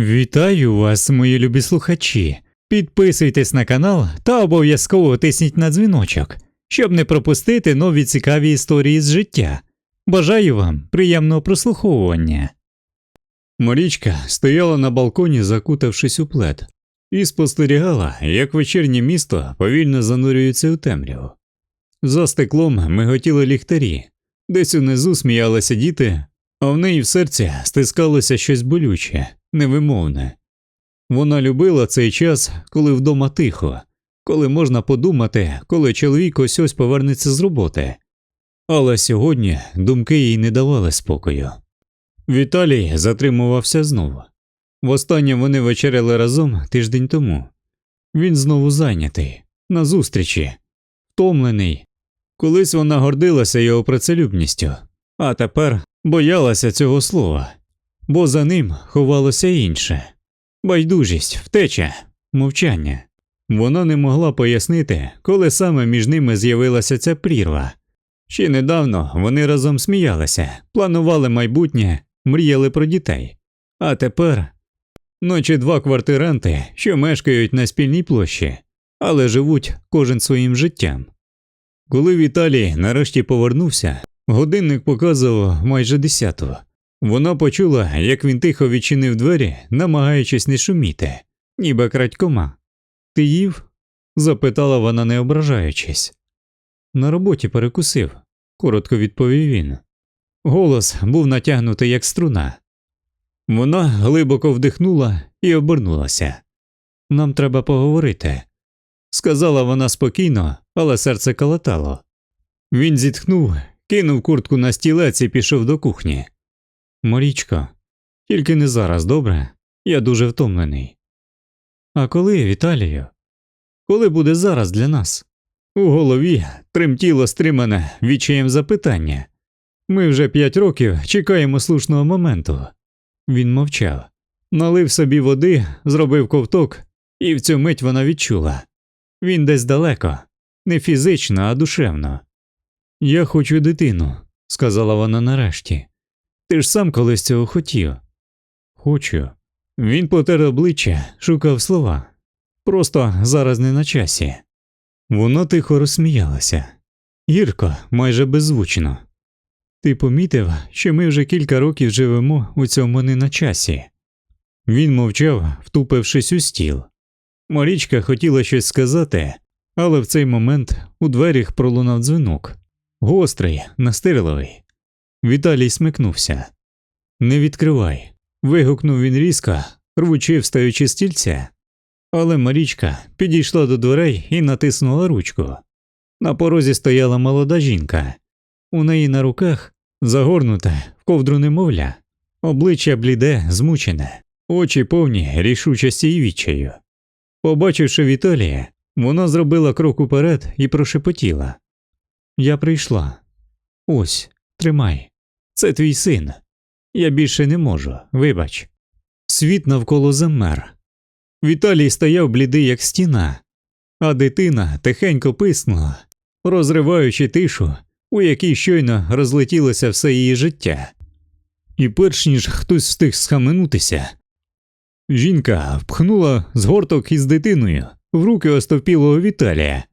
Вітаю вас, мої любі слухачі. Підписуйтесь на канал та обов'язково тисніть на дзвіночок, щоб не пропустити нові цікаві історії з життя. Бажаю вам приємного прослуховування. Марічка стояла на балконі, закутавшись у плед, і спостерігала, як вечірнє місто повільно занурюється у темряву. За стеклом миготіли ліхтарі, десь унизу сміялися діти, а в неї в серці стискалося щось болюче, невимовне. Вона любила цей час, коли вдома тихо, коли можна подумати, коли чоловік ось ось повернеться з роботи. Але сьогодні думки їй не давали спокою. Віталій затримувався знову. Востаннє вони вечеряли разом тиждень тому. Він знову зайнятий, на зустрічі, втомлений. Колись вона гордилася його працелюбністю, а тепер боялася цього слова, бо за ним ховалося інше байдужість, втеча, мовчання. Вона не могла пояснити, коли саме між ними з'явилася ця прірва. Ще недавно вони разом сміялися, планували майбутнє, мріяли про дітей. А тепер ночі два квартиранти, що мешкають на спільній площі, але живуть кожен своїм життям. Коли Віталій нарешті повернувся, годинник показував майже десяту. Вона почула, як він тихо відчинив двері, намагаючись не шуміти, ніби крадькома. Ти їв? запитала вона, не ображаючись. На роботі перекусив, коротко відповів він. Голос був натягнутий, як струна. Вона глибоко вдихнула і обернулася. Нам треба поговорити, сказала вона спокійно, але серце калатало. Він зітхнув, кинув куртку на стілець і пішов до кухні. Марічко, тільки не зараз, добре? Я дуже втомлений. А коли, Віталію? Коли буде зараз для нас? У голові тремтіло стримане відчаєм запитання. Ми вже п'ять років чекаємо слушного моменту. Він мовчав, налив собі води, зробив ковток, і в цю мить вона відчула. Він десь далеко, не фізично, а душевно. Я хочу дитину, сказала вона нарешті. Ти ж сам колись цього хотів. Хочу. Він потер обличчя, шукав слова. Просто зараз не на часі. Вона тихо розсміялася. Гірко, майже беззвучно. Ти помітив, що ми вже кілька років живемо у цьому не на часі. Він мовчав, втупившись у стіл. Марічка хотіла щось сказати, але в цей момент у дверях пролунав дзвінок. Гострий, настирливий. Віталій смикнувся. Не відкривай. вигукнув він різко, рвучи встаючи з стільця. Але Марічка підійшла до дверей і натиснула ручку. На порозі стояла молода жінка. У неї на руках загорнуте в ковдру немовля, обличчя бліде, змучене, очі повні рішучості і відчаю. Побачивши Віталія, вона зробила крок уперед і прошепотіла Я прийшла. Ось, тримай. Це твій син. Я більше не можу, вибач. Світ навколо замер. Віталій стояв блідий, як стіна, а дитина тихенько писнула, розриваючи тишу, у якій щойно розлетілося все її життя. І перш ніж хтось встиг схаменутися, жінка впхнула згорток із дитиною в руки остовпілого Віталія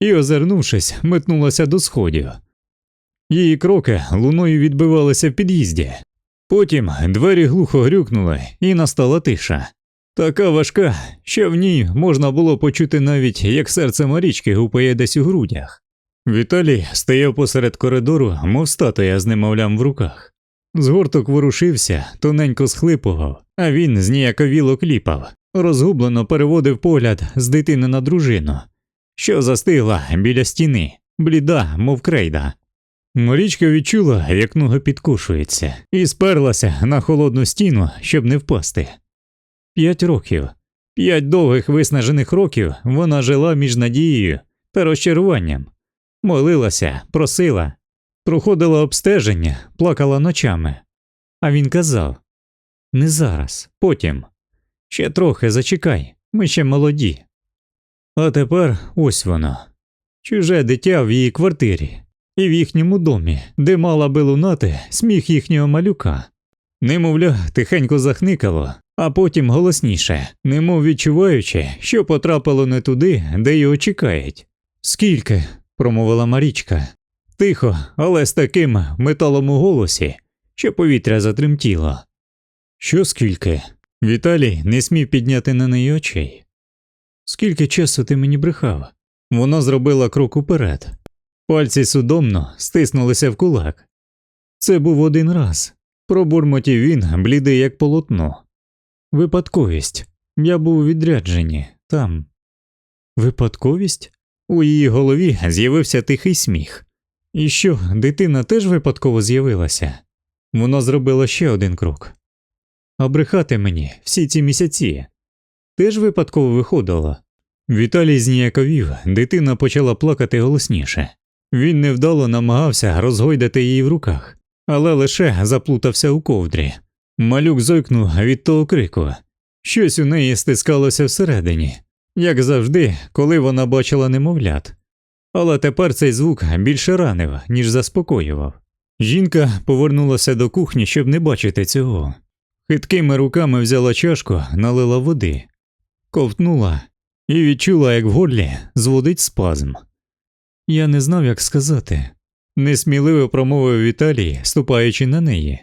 і, озирнувшись, метнулася до сходів. Її кроки луною відбивалися в під'їзді. Потім двері глухо грюкнули, і настала тиша. Така важка, що в ній можна було почути навіть, як серце Марічки гупає десь у грудях. Віталій стояв посеред коридору, мов статуя з немовлям в руках. Згорток ворушився, тоненько схлипував, а він зніяковіло кліпав, розгублено переводив погляд з дитини на дружину, що застигла біля стіни, бліда, мов крейда. Марічка відчула, як нога підкушується, і сперлася на холодну стіну, щоб не впасти. П'ять років, п'ять довгих виснажених років вона жила між надією та розчаруванням, молилася, просила, проходила обстеження, плакала ночами. А він казав Не зараз, потім. Ще трохи зачекай, ми ще молоді. А тепер ось воно чуже дитя в її квартирі і в їхньому домі, де мала би лунати сміх їхнього малюка. Немовля, тихенько захникало, а потім голосніше, немов відчуваючи, що потрапило не туди, де його чекають. Скільки? промовила Марічка. Тихо, але з таким металом у голосі, що повітря затремтіло. Що скільки? Віталій не смів підняти на неї очей. Скільки часу ти мені брехав? Вона зробила крок уперед. Пальці судомно стиснулися в кулак. Це був один раз. Пробурмотів він, блідий як полотно. Випадковість. Я був у відрядженні там. Випадковість? У її голові з'явився тихий сміх. І що, дитина теж випадково з'явилася? Вона зробила ще один крок. А брехати мені всі ці місяці теж випадково виходило. Віталій зніяковів, дитина почала плакати голосніше. Він невдало намагався розгойдати її в руках, але лише заплутався у ковдрі. Малюк зойкнув від того крику. Щось у неї стискалося всередині, як завжди, коли вона бачила немовлят. Але тепер цей звук більше ранив, ніж заспокоював. Жінка повернулася до кухні, щоб не бачити цього. Хиткими руками взяла чашку, налила води, ковтнула і відчула, як в горлі зводить спазм. Я не знав, як сказати, несміливо промовив Віталій, ступаючи на неї.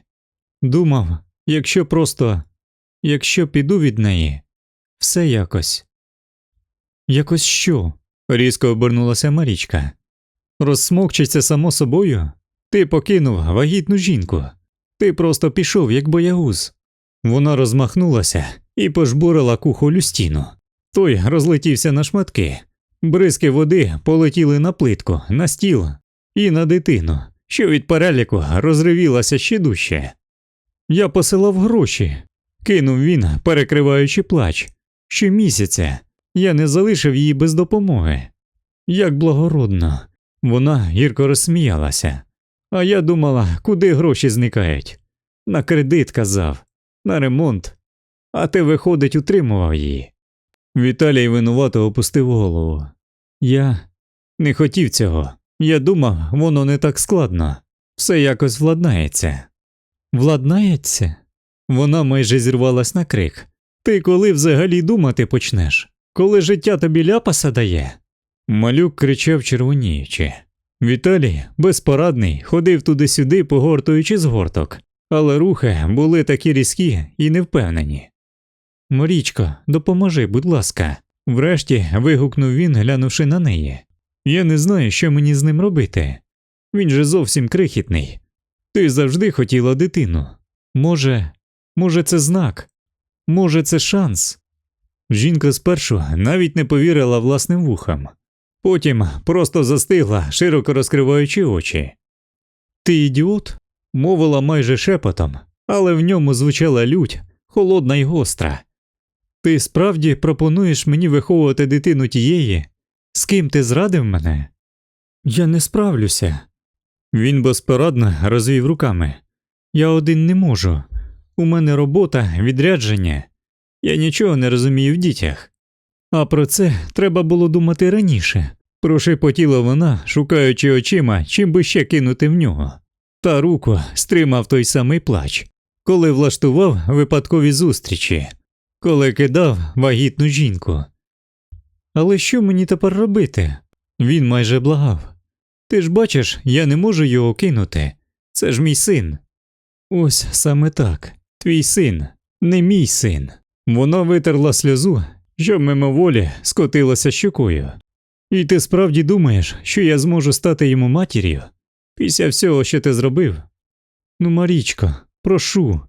Думав, якщо просто, якщо піду від неї, все якось. Якось що? різко обернулася Марічка. Розсмокчиться само собою? Ти покинув вагітну жінку. Ти просто пішов, як боягуз. Вона розмахнулася і пожбурила кухолю стіну. Той розлетівся на шматки. Бризки води полетіли на плитку, на стіл і на дитину, що від переляку розривілася ще дужче. Я посилав гроші, кинув він, перекриваючи плач. Щомісяця я не залишив її без допомоги. Як благородно, вона гірко розсміялася. А я думала, куди гроші зникають. На кредит казав, на ремонт, а ти, виходить, утримував її. Віталій винувато опустив голову. Я не хотів цього. Я думав, воно не так складно, все якось владнається. Владнається? Вона майже зірвалась на крик. Ти коли взагалі думати почнеш? Коли життя тобі ляпаса дає? Малюк кричав червоніючи. Віталій, безпорадний, ходив туди-сюди, погортуючи згорток, але рухи були такі різкі і невпевнені. Марічко, допоможи, будь ласка. Врешті вигукнув він, глянувши на неї. Я не знаю, що мені з ним робити. Він же зовсім крихітний. Ти завжди хотіла дитину. Може, може, це знак, може, це шанс. Жінка спершу навіть не повірила власним вухам, потім просто застигла, широко розкриваючи очі. Ти ідіот? мовила майже шепотом, але в ньому звучала лють, холодна й гостра. Ти справді пропонуєш мені виховувати дитину тієї, з ким ти зрадив мене? Я не справлюся. Він безпорадно розвів руками. Я один не можу. У мене робота, відрядження. Я нічого не розумію в дітях. А про це треба було думати раніше. Прошепотіла вона, шукаючи очима, чим би ще кинути в нього. Та руку стримав той самий плач, коли влаштував випадкові зустрічі, коли кидав вагітну жінку. Але що мені тепер робити? Він майже благав. Ти ж бачиш, я не можу його кинути. Це ж мій син. Ось саме так, твій син, не мій син. Вона витерла сльозу, що мимоволі скотилася щокою. І ти справді думаєш, що я зможу стати йому матір'ю після всього, що ти зробив? Ну, Марічко, прошу.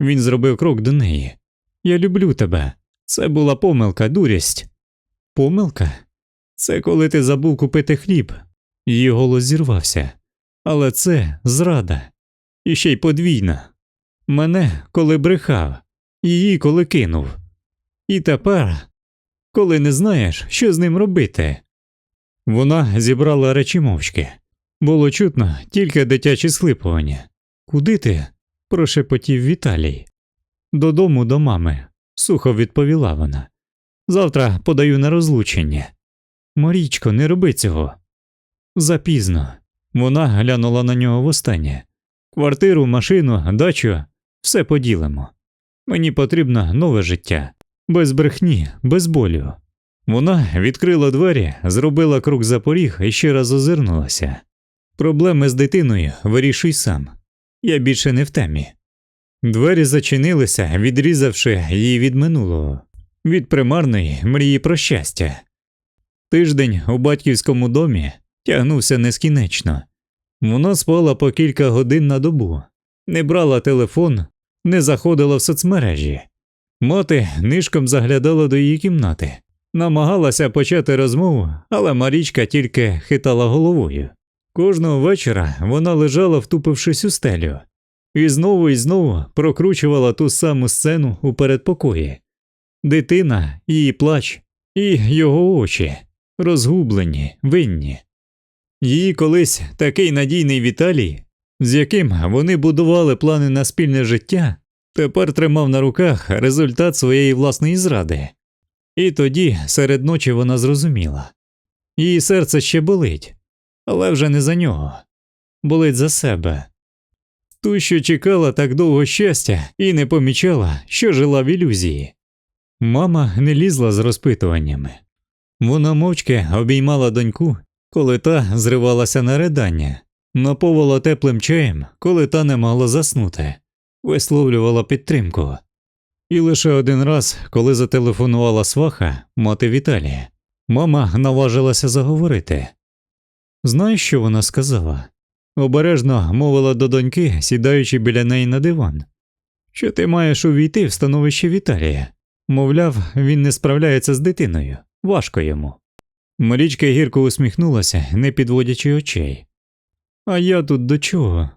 Він зробив крок до неї. Я люблю тебе. Це була помилка, дурість. Помилка? Це коли ти забув купити хліб. Її голос зірвався. Але це зрада. І ще й подвійна. Мене коли брехав, її коли кинув. І тепер, коли не знаєш, що з ним робити. Вона зібрала речі мовчки. Було чутно тільки дитячі схлипування. Куди ти? прошепотів Віталій. Додому до мами, сухо відповіла вона. Завтра подаю на розлучення. Марічко, не роби цього. Запізно. Вона глянула на нього востаннє. Квартиру, машину, дачу все поділимо. Мені потрібно нове життя, без брехні, без болю. Вона відкрила двері, зробила круг за поріг і ще раз озирнулася. Проблеми з дитиною вирішуй сам. Я більше не в темі. Двері зачинилися, відрізавши її від минулого, від примарної мрії про щастя. Тиждень у батьківському домі тягнувся нескінечно. Вона спала по кілька годин на добу, не брала телефон, не заходила в соцмережі. Мати нишком заглядала до її кімнати, намагалася почати розмову, але Марічка тільки хитала головою. Кожного вечора вона лежала, втупившись у стелю, і знову і знову прокручувала ту саму сцену у передпокої. Дитина, її плач і його очі розгублені, винні. Її колись такий надійний Віталій, з яким вони будували плани на спільне життя, тепер тримав на руках результат своєї власної зради. І тоді серед ночі вона зрозуміла її серце ще болить, але вже не за нього, болить за себе. Ту, що чекала так довго щастя і не помічала, що жила в ілюзії. Мама не лізла з розпитуваннями. Вона мовчки обіймала доньку, коли та зривалася на ридання, наповала теплим чаєм, коли та не могла заснути, висловлювала підтримку. І лише один раз, коли зателефонувала сваха, мати Віталія, мама наважилася заговорити. Знаєш, що вона сказала? Обережно мовила до доньки, сідаючи біля неї на диван. Що ти маєш увійти в становище Віталія? Мовляв, він не справляється з дитиною, важко йому. Марічка гірко усміхнулася, не підводячи очей. А я тут до чого?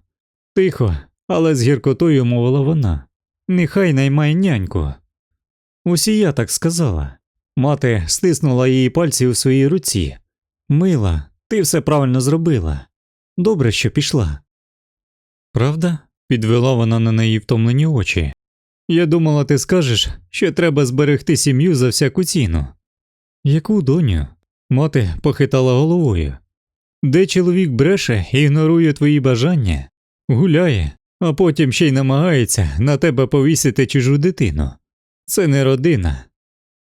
Тихо, але з гіркотою мовила вона. Нехай наймає няньку. Усі я так сказала. Мати стиснула її пальці у своїй руці. Мила, ти все правильно зробила. Добре, що пішла. Правда? підвела вона на неї втомлені очі. Я думала, ти скажеш, що треба зберегти сім'ю за всяку ціну. Яку доню? Мати похитала головою. Де чоловік бреше ігнорує твої бажання, гуляє, а потім ще й намагається на тебе повісити чужу дитину. Це не родина,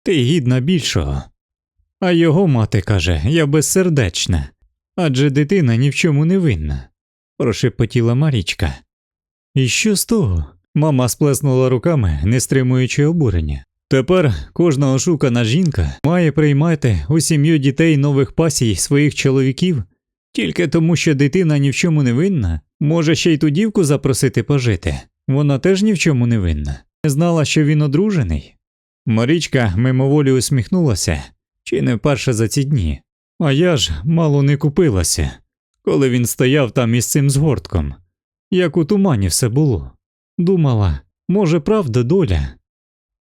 ти гідна більшого. А його мати каже, я безсердечна, адже дитина ні в чому не винна, прошепотіла Марічка. І що з того? Мама сплеснула руками, не стримуючи обурення. Тепер кожна ошукана жінка має приймати у сім'ю дітей нових пасій своїх чоловіків тільки тому, що дитина ні в чому не винна, може ще й ту дівку запросити пожити. Вона теж ні в чому не винна. Не знала, що він одружений. Марічка мимоволі усміхнулася, чи не вперше за ці дні. А я ж мало не купилася, коли він стояв там із цим згортком. Як у тумані все було. Думала, може, правда доля?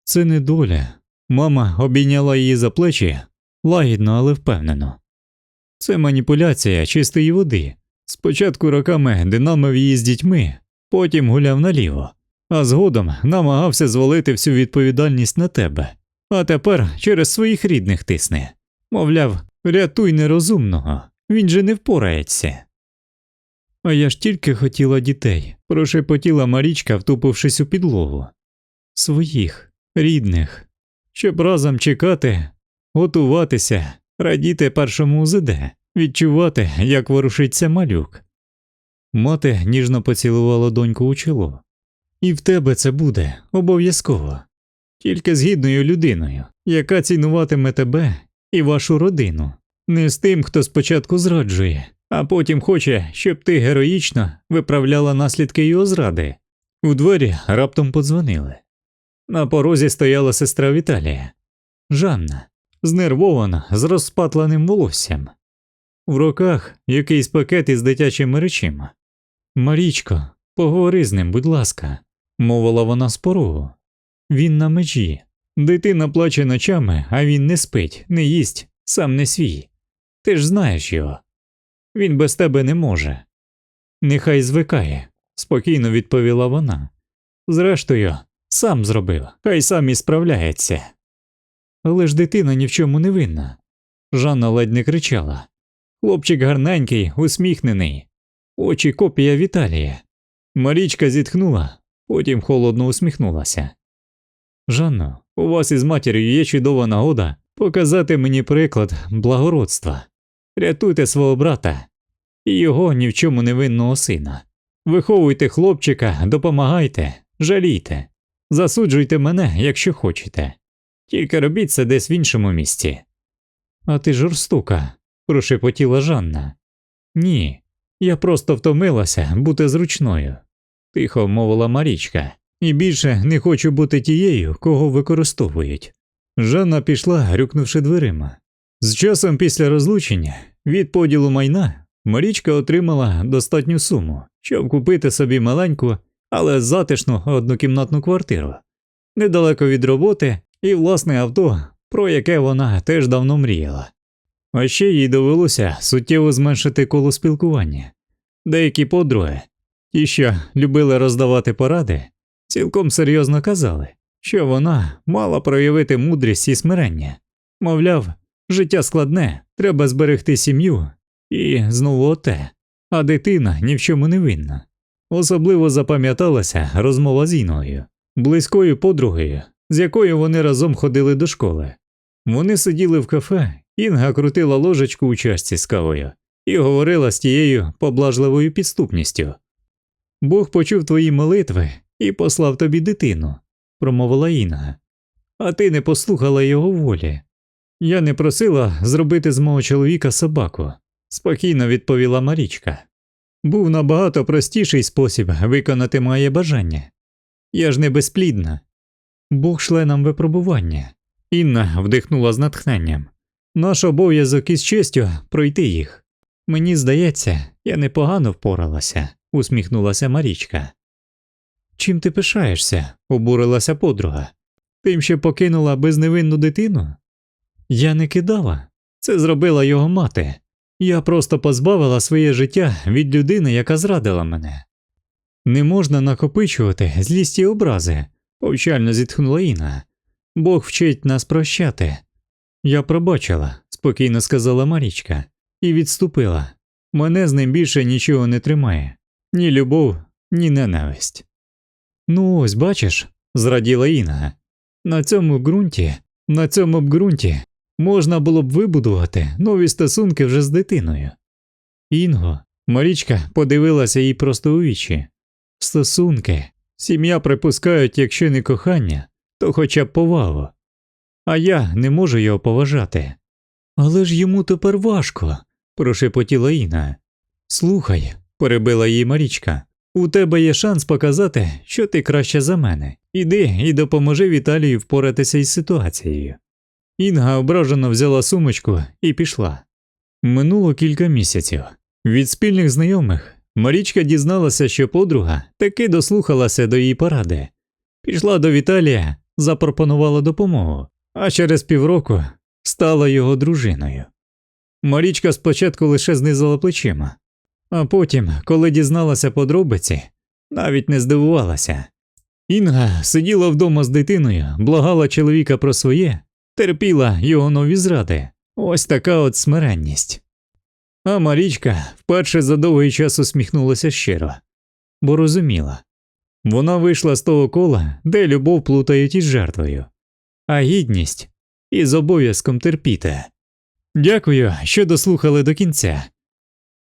Це не доля. Мама обійняла її за плечі лагідно, але впевнено. Це маніпуляція чистої води. Спочатку роками динамив її з дітьми, потім гуляв наліво, а згодом намагався звалити всю відповідальність на тебе, а тепер через своїх рідних тисне. Мовляв, рятуй нерозумного, він же не впорається. А я ж тільки хотіла дітей, прошепотіла Марічка, втупившись у підлогу. Своїх, рідних, щоб разом чекати, готуватися, радіти першому УЗД, відчувати, як ворушиться малюк. Мати ніжно поцілувала доньку у чоло. І в тебе це буде обов'язково, тільки з гідною людиною, яка цінуватиме тебе і вашу родину, не з тим, хто спочатку зраджує, а потім хоче, щоб ти героїчно виправляла наслідки його зради. У двері раптом подзвонили. На порозі стояла сестра Віталія, Жанна, знервована, з розпатленим волоссям. В руках якийсь пакет із дитячими речима. Марічко, поговори з ним, будь ласка, мовила вона з порогу. Він на межі. Дитина плаче ночами, а він не спить, не їсть, сам не свій. Ти ж знаєш його. Він без тебе не може. Нехай звикає, спокійно відповіла вона. Зрештою, сам зробив, хай сам і справляється. Але ж дитина ні в чому не винна. Жанна ледь не кричала. Хлопчик гарненький, усміхнений, очі копія Віталія. Марічка зітхнула, потім холодно усміхнулася. Жанно, у вас із матір'ю є чудова нагода показати мені приклад благородства. Рятуйте свого брата і його ні в чому невинного сина. Виховуйте хлопчика, допомагайте, жалійте, засуджуйте мене, якщо хочете. Тільки робіть це десь в іншому місці. А ти жорстока, прошепотіла Жанна. Ні, я просто втомилася бути зручною, тихо мовила Марічка, і більше не хочу бути тією, кого використовують. Жанна пішла, грюкнувши дверима. З часом після розлучення від поділу майна Марічка отримала достатню суму, щоб купити собі маленьку, але затишну однокімнатну квартиру, недалеко від роботи і власне авто, про яке вона теж давно мріяла. А ще їй довелося суттєво зменшити коло спілкування. Деякі подруги, ті, що любили роздавати поради, цілком серйозно казали, що вона мала проявити мудрість і смирення. Мовляв, життя складне, треба зберегти сім'ю і знову оте, а дитина ні в чому не винна. Особливо запам'яталася розмова з Іною, близькою подругою, з якою вони разом ходили до школи. Вони сиділи в кафе, Інга крутила ложечку у чашці з кавою і говорила з тією поблажливою підступністю. Бог почув твої молитви і послав тобі дитину, промовила Інга. А ти не послухала його волі. Я не просила зробити з мого чоловіка собаку, спокійно відповіла Марічка. Був набагато простіший спосіб виконати моє бажання. Я ж не безплідна. Бог шле нам випробування. Інна вдихнула з натхненням. Наш обов'язок із честю пройти їх. Мені здається, я непогано впоралася, усміхнулася Марічка. Чим ти пишаєшся? обурилася подруга. Тим, що покинула безневинну дитину? Я не кидала. Це зробила його мати. Я просто позбавила своє життя від людини, яка зрадила мене. Не можна накопичувати злість і образи, повчально зітхнула Інна. Бог вчить нас прощати. Я пробачила, спокійно сказала Марічка, і відступила. Мене з ним більше нічого не тримає ні любов, ні ненависть. Ну, ось бачиш, зраділа Інга. На цьому ґрунті, на цьому б ґрунті можна було б вибудувати нові стосунки вже з дитиною. Інго, Марічка подивилася їй просто у вічі. Стосунки, сім'я припускають, якщо не кохання, то хоча б повагу. А я не можу його поважати. Але ж йому тепер важко, прошепотіла Інна. Слухай, перебила її Марічка, у тебе є шанс показати, що ти краще за мене. Іди і допоможи Віталію впоратися із ситуацією. Інга ображено взяла сумочку і пішла. Минуло кілька місяців. Від спільних знайомих Марічка дізналася, що подруга таки дослухалася до її поради. Пішла до Віталія, запропонувала допомогу, а через півроку стала його дружиною. Марічка спочатку лише знизила плечима, а потім, коли дізналася подробиці, навіть не здивувалася. Інга сиділа вдома з дитиною, благала чоловіка про своє, терпіла його нові зради. Ось така от смиренність. А Марічка вперше за довгий час усміхнулася щиро, бо розуміла вона вийшла з того кола, де любов плутають із жертвою, а гідність із обов'язком терпіти. Дякую, що дослухали до кінця.